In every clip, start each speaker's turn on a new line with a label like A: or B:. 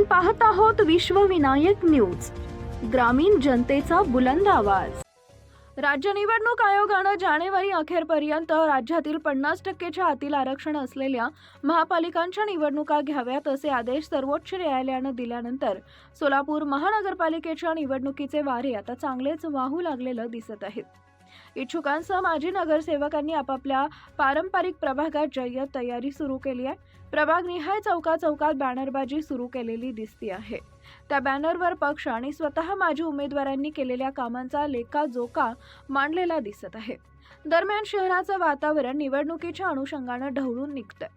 A: आपण पाहत आहोत विश्वविनायक न्यूज. ग्रामीण जनतेचा बुलंद आवाज. राज्य निवडणूक आयोगानं जानेवारी अखेरपर्यंत राज्यातील पन्नास टक्केच्या आतील आरक्षण असलेल्या महापालिकांच्या निवडणुका घ्याव्यात असे आदेश सर्वोच्च न्यायालयानं दिल्यानंतर सोलापूर महानगरपालिकेच्या निवडणुकीचे वारे आता चांगलेच वाहू लागलेलं दिसत आहेत. इच्छुकांसह माजी नगरसेवकांनी आपापल्या पारंपरिक प्रभागात जय्यत तयारी सुरू केली आहे. प्रभाग निहाय चौका चौकात बॅनरबाजी सुरू केलेली दिसती आहे. त्या बॅनरवर पक्ष आणि स्वतः माजी उमेदवारांनी केलेल्या कामांचा लेखाजोखा मांडलेला दिसत आहे. दरम्यान शहराचं वातावरण निवडणुकीच्या अनुषंगानं ढवळून निघतंय.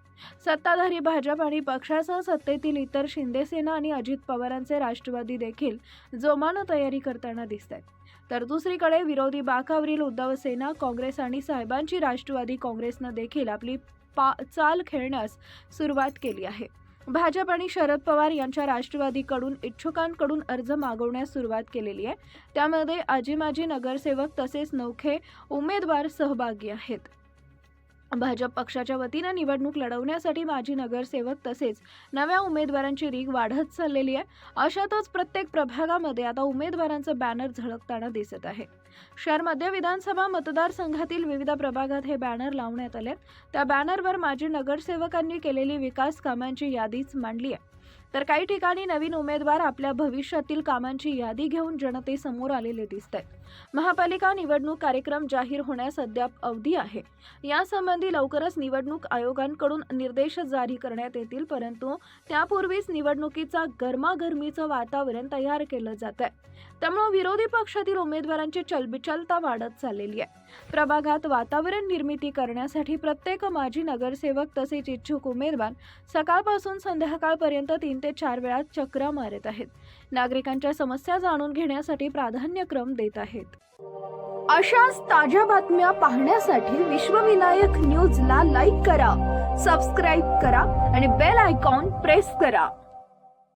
A: सत्ताधारी भाजप आणि पक्षासह सत्तेतील इतर शिंदेसेना आणि अजित पवारांचे राष्ट्रवादी देखील जोमानं तयारी करताना दिसत आहेत तर दुसरीकडे विरोधी बाकावरील उद्धव सेना काँग्रेस आणि साहेबांची राष्ट्रवादी काँग्रेसनं देखील आपली पा चाल खेळण्यास सुरुवात केली आहे. भाजप आणि शरद पवार यांच्या राष्ट्रवादीकडून इच्छुकांकडून अर्ज मागवण्यास सुरुवात केलेली आहे. त्यामध्ये आजी माजी नगरसेवक तसेच नौखे उमेदवार सहभागी आहेत. भाजप पक्षाच्या वतीनं निवडणूक लढवण्यासाठी माजी नगरसेवक तसेच नव्या उमेदवारांची रीग वाढत चाललेली आहे. अशातच प्रत्येक प्रभागामध्ये आता उमेदवारांचं बॅनर झळकताना दिसत आहे. शहर मध्य विधानसभा मतदारसंघातील विविध प्रभागात हे बॅनर लावण्यात आले त्या बॅनरवर माजी नगरसेवकांनी केलेली विकास कामांची यादीच मांडली आहे. तर काही ठिकाणी नवीन उमेदवार आपल्या भविष्यातील कामांची यादी घेऊन जनतेसमोर आलेले दिसत आहेत. महापालिका निवडणूक कार्यक्रम जाहीर होण्यास अद्याप अवधी आहे. यासंबंधी लवकरच निवडणूक आयोगांकडून निर्देश जारी करण्यात येतील परंतु त्यापूर्वीच निवडणुकीचा गरमागरमीचं वातावरण तयार केलं जात आहे. त्यामुळे विरोधी पक्षातील उमेदवारांची चलबिचलता वाढत चाललेली आहे. प्रभागात वातावरण निर्मिती करण्यासाठी प्रत्येक माजी नगरसेवक तसेच इच्छुक उमेदवार सकाळपासून संध्याकाळपर्यंत तीन ते चार वेळा चक्रा मारत आहेत. नागरिकांच्या समस्या जाणून घेण्यासाठी प्राधान्यक्रम देत आहेत. अशाच ताज्या बातम्या पाहण्यासाठी विश्वविनायक न्यूजला लाईक करा सबस्क्राईब करा आणि बेल आयकॉन प्रेस करा.